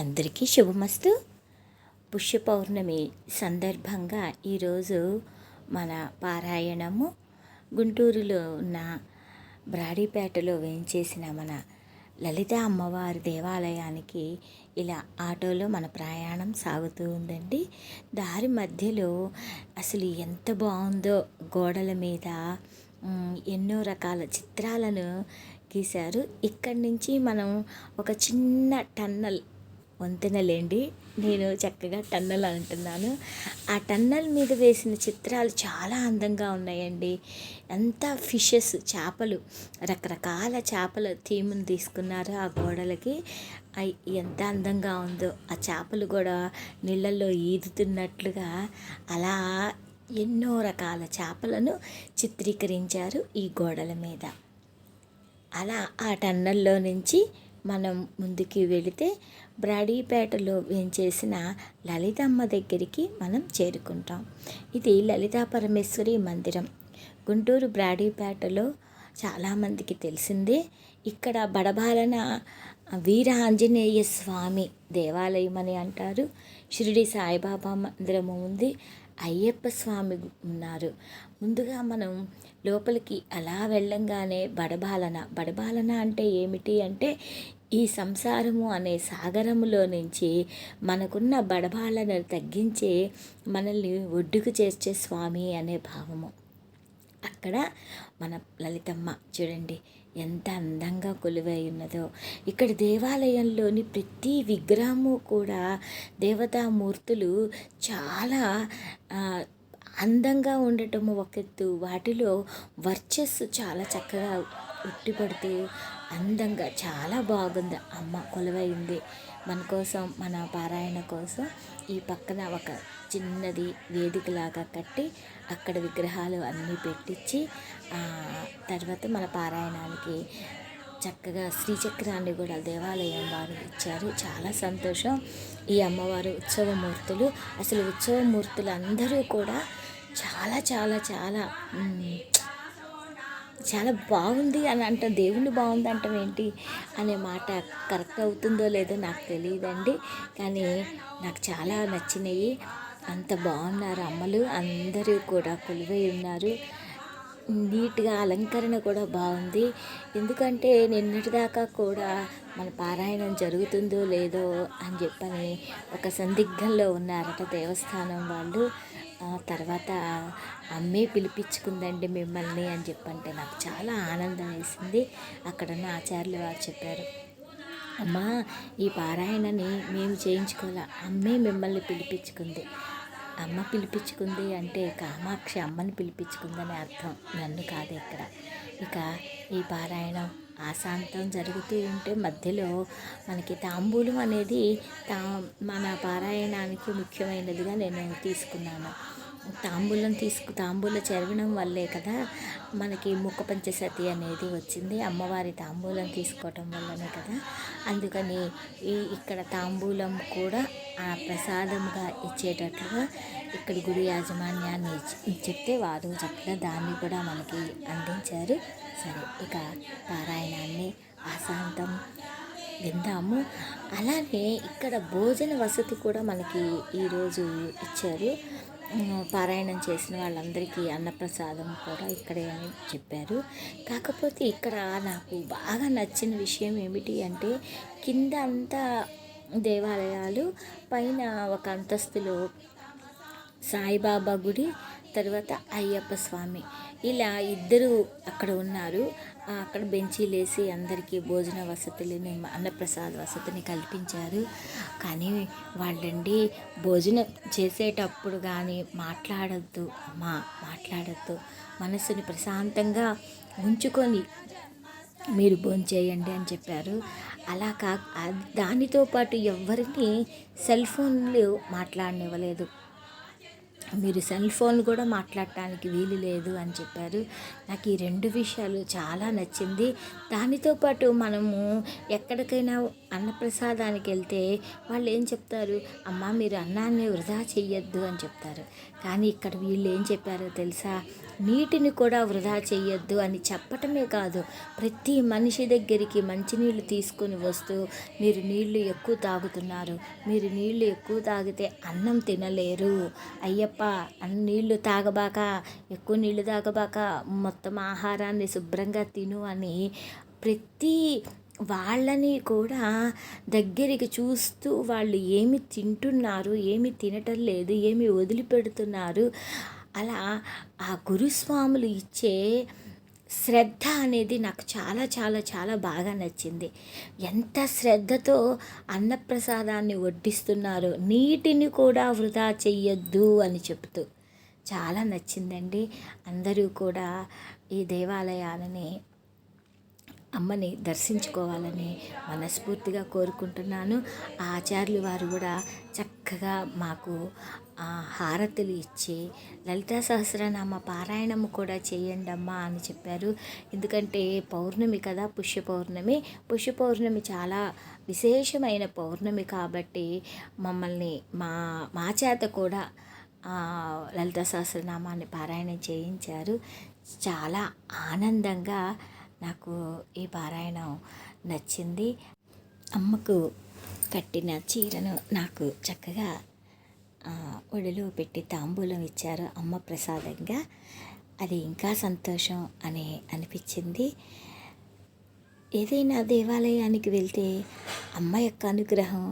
అందరికీ శుభమస్తు. పుష్య పౌర్ణమి సందర్భంగా ఈరోజు మన పారాయణము గుంటూరులో ఉన్న బ్రాడీపేటలో వేయించేసిన మన లలిత అమ్మవారి దేవాలయానికి ఇలా ఆటోలో మన ప్రయాణం సాగుతూ ఉందండి. దారి మధ్యలో అసలు ఎంత బాగుందో గోడల మీద ఎన్నో రకాల చిత్రాలను గీశారు. ఇక్కడి నుంచి మనం ఒక చిన్న టన్నల్ వంతెనలేండి. నేను చక్కగా టన్నల్ అంటున్నాను. ఆ టన్నల్ మీద వేసిన చిత్రాలు చాలా అందంగా ఉన్నాయండి. ఎంత ఫిషెస్ చేపలు రకరకాల చేపల థీమ్ని తీసుకున్నారు ఆ గోడలకి. అయ్ ఎంత అందంగా ఉందో. ఆ చేపలు కూడా నీళ్ళల్లో ఈదుతున్నట్లుగా అలా ఎన్నో రకాల చేపలను చిత్రీకరించారు ఈ గోడల మీద. అలా ఆ టన్నల్లో నుంచి మనం ముందుకి వెళితే బ్రాడీపేటలో వేంచేసిన లలితమ్మ దగ్గరికి మనం చేరుకుంటాం. ఇది లలితా పరమేశ్వరి మందిరం. గుంటూరు బ్రాడీపేటలో చాలామందికి తెలిసిందే ఇక్కడ బడబాలన వీర ఆంజనేయ స్వామి దేవాలయం అని అంటారు. షిరిడి సాయిబాబా మందిరము ఉంది. అయ్యప్ప స్వామి ఉన్నారు. ముందుగా మనం లోపలికి అలా వెళ్ళంగానే బడబాలన. బడబాలన అంటే ఏమిటి అంటే ఈ సంసారము అనే సాగరములో నుంచి మనకున్న బడబాలను తగ్గించే మనల్ని ఒడ్డుకు చేర్చే స్వామి అనే భావము. అక్కడ మన లలితమ్మ చూడండి ఎంత అందంగా కొలువై ఉన్నదో. ఇక్కడ దేవాలయంలోని ప్రతి విగ్రహము కూడా దేవతామూర్తులు చాలా అందంగా ఉండటము ఒక ఎత్తు. వాటిలో వర్చస్సు చాలా చక్కగా ఉట్టిపడితే అందంగా చాలా బాగుంది. అమ్మ కొలువైంది. మన కోసం మన పారాయణ కోసం ఈ పక్కన ఒక చిన్నది వేదికలాగా కట్టి అక్కడ విగ్రహాలు అన్నీ పెట్టించి తర్వాత మన పారాయణానికి చక్కగా శ్రీచక్రాన్ని కూడా దేవాలయం వారు ఇచ్చారు. చాలా సంతోషం. ఈ అమ్మవారు ఉత్సవమూర్తులు అసలు ఉత్సవమూర్తులు అందరూ కూడా చాలా చాలా చాలా. చాలా బాగుంది అని అంట దేవుణ్ణి బాగుంది అంటాం ఏంటి అనే మాట కరెక్ట్ అవుతుందో లేదో నాకు తెలియదండి. కానీ నాకు చాలా నచ్చినాయి. అంత బాగున్నారు అమ్మలు. అందరూ కూడా కొలువై ఉన్నారు. నీట్గా అలంకరణ కూడా బాగుంది. ఎందుకంటే నిన్నటిదాకా కూడా మన పారాయణం జరుగుతుందో లేదో అని చెప్పని ఒక సందిగ్ధంలో ఉన్నారట దేవస్థానం వాళ్ళు. తర్వాత అమ్మే పిలిపించుకుందండి మిమ్మల్ని అని చెప్పంటే నాకు చాలా ఆనందం వేసింది. అక్కడున్న ఆచార్యులు వారు చెప్పారు అమ్మా ఈ పారాయణని మేము చేయించుకోవాలా? అమ్మే మిమ్మల్ని పిలిపించుకుంది. అమ్మ పిలిపించుకుంది అంటే కామాక్షి అమ్మని పిలిపించుకుందని అర్థం. నన్ను కాదు ఇక్కడ. ఇక ఈ పారాయణం ఆశాంతం జరుగుతూ ఉంటే మధ్యలో మనకి తాంబూలం అనేది తా మన పారాయణానికి ముఖ్యమైనదిగా నేను తీసుకున్నాను. తాంబూలం తీసుకు తాంబూల చెరవడం వల్లే కదా మనకి ముఖ పంచసతి అనేది వచ్చింది. అమ్మవారి తాంబూలం తీసుకోవటం వల్లనే కదా. అందుకని ఈ ఇక్కడ తాంబూలం కూడా ఆ ప్రసాదంగా ఇచ్చేటట్లుగా ఇక్కడ గుడి యాజమాన్యాన్ని చెప్తే వారు చక్కగా దాన్ని కూడా మనకి అందించారు. సరే ఇక పారాయణాన్ని ఆశాంతం విందాము. అలానే ఇక్కడ భోజన వసతి కూడా మనకి ఈరోజు ఇచ్చారు. పారాయణం చేసిన వాళ్ళందరికీ అన్నప్రసాదం కూడా ఇక్కడే అని చెప్పారు. కాకపోతే ఇక్కడ నాకు బాగా నచ్చిన విషయం ఏమిటి అంటే కింద అంతా దేవాలయాలు పైన ఒక అంతస్తులో సాయిబాబా గుడి తర్వాత అయ్యప్ప స్వామి. ఇలా ఇద్దరు అక్కడ ఉన్నారు. అక్కడ బెంచీలేసి అందరికీ భోజన వసతులని అన్నప్రసాద వసతిని కల్పించారు. కానీ వాళ్ళండి భోజనం చేసేటప్పుడు కానీ మాట్లాడద్దు అమ్మా మాట్లాడద్దు. మనసుని ప్రశాంతంగా ఉంచుకొని మీరు భోంచేయండి అని చెప్పారు. అలా కా దానితో పాటు ఎవరిని సెల్ ఫోన్లు మాట్లాడనివ్వలేదు. మీరు సెల్ ఫోన్ కూడా మాట్లాడటానికి వీలు లేదు అని చెప్పారు. నాకు ఈ రెండు విషయాలు చాలా నచ్చింది. దానితో పాటు మనము ఎక్కడికైనా అన్నప్రసాదానికి వెళ్తే వాళ్ళు ఏం చెప్తారు? అమ్మ మీరు అన్నాన్ని వృధా చెయ్యొద్దు అని చెప్తారు. కానీ ఇక్కడ వీళ్ళు ఏం చెప్పారో తెలుసా? నీటిని కూడా వృధా చెయ్యొద్దు అని చెప్పటమే కాదు. ప్రతి మనిషి దగ్గరికి మంచినీళ్ళు తీసుకొని వస్తూ మీరు నీళ్ళు ఎక్కువ తాగుతున్నారు. మీరు నీళ్ళు ఎక్కువ తాగితే అన్నం తినలేరు. అయ్యప్ప అన్ని నీళ్ళు తాగబాక ఎక్కువ నీళ్ళు తాగబాక మొత్తం ఆహారాన్ని శుభ్రంగా తిను అని ప్రతి వాళ్ళని కూడా దగ్గరికి చూస్తూ వాళ్ళు ఏమి తింటున్నారు ఏమి తినటం లేదు ఏమి వదిలిపెడుతున్నారు. అలా ఆ గురుస్వాములు ఇచ్చే శ్రద్ధ అనేది నాకు చాలా చాలా చాలా బాగా నచ్చింది. ఎంత శ్రద్ధతో అన్నప్రసాదాన్ని వడ్డిస్తున్నారు నీటిని కూడా వృధా చెయ్యొద్దు అని చెప్తూ చాలా నచ్చిందండి. అందరూ కూడా ఈ దేవాలయాలని అమ్మని దర్శించుకోవాలని మనస్ఫూర్తిగా కోరుకుంటున్నాను. ఆచార్యులు వారు కూడా చక్కగా మాకు హారతులు ఇచ్చి లలితా సహస్రనామ పారాయణము కూడా చేయండి అమ్మా అని చెప్పారు. ఎందుకంటే పౌర్ణమి కదా పుష్య పౌర్ణమి పుష్య పౌర్ణమి చాలా విశేషమైన పౌర్ణమి కాబట్టి మమ్మల్ని మా మా చేత కూడా లలిత సహస్రనామాన్ని పారాయణం చేయించారు. చాలా ఆనందంగా నాకు ఈ పారాయణం నచ్చింది. అమ్మకు కట్టిన చీరను నాకు చక్కగా ఒడిలో పెట్టి తాంబూలం ఇచ్చారు అమ్మ ప్రసాదంగా. అది ఇంకా సంతోషం అని అనిపించింది. ఏదైనా దేవాలయానికి వెళ్తే అమ్మ యొక్క అనుగ్రహం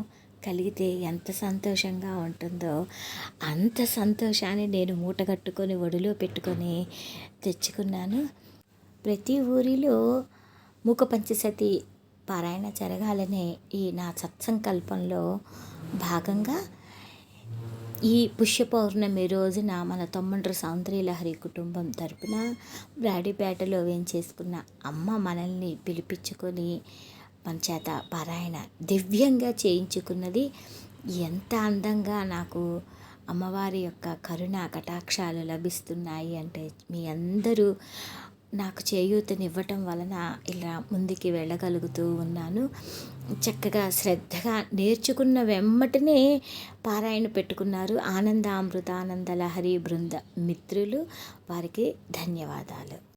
కలిగితే ఎంత సంతోషంగా ఉంటుందో అంత సంతోషాన్ని నేను మూట కట్టుకొని ఒడిలో పెట్టుకొని తెచ్చుకున్నాను. ప్రతి ఊరిలో మూక పంచసతి పారాయణ జరగాలనే ఈ నా సత్సంకల్పంలో భాగంగా ఈ పుష్య పౌర్ణమి రోజున మన తొమ్మండ్రు సౌందర్యలహరి కుటుంబం తరపున బ్రాడీపేటలో వేయించేసుకున్న అమ్మ మనల్ని పిలిపించుకొని మన చేత పారాయణ దివ్యంగా చేయించుకున్నది ఎంత అందంగా నాకు అమ్మవారి యొక్క కరుణ కటాక్షాలు లభిస్తున్నాయి అంటే మీ అందరూ నాకు చేయూతనివ్వటం వలన ఇలా ముందుకి వెళ్ళగలుగుతూ ఉన్నాను. చక్కగా శ్రద్ధగా నేర్చుకున్న వెమ్మటనే పారాయణ పెట్టుకున్నారు ఆనందామృతానంద లహరి బృంద మిత్రులు. వారికి ధన్యవాదాలు.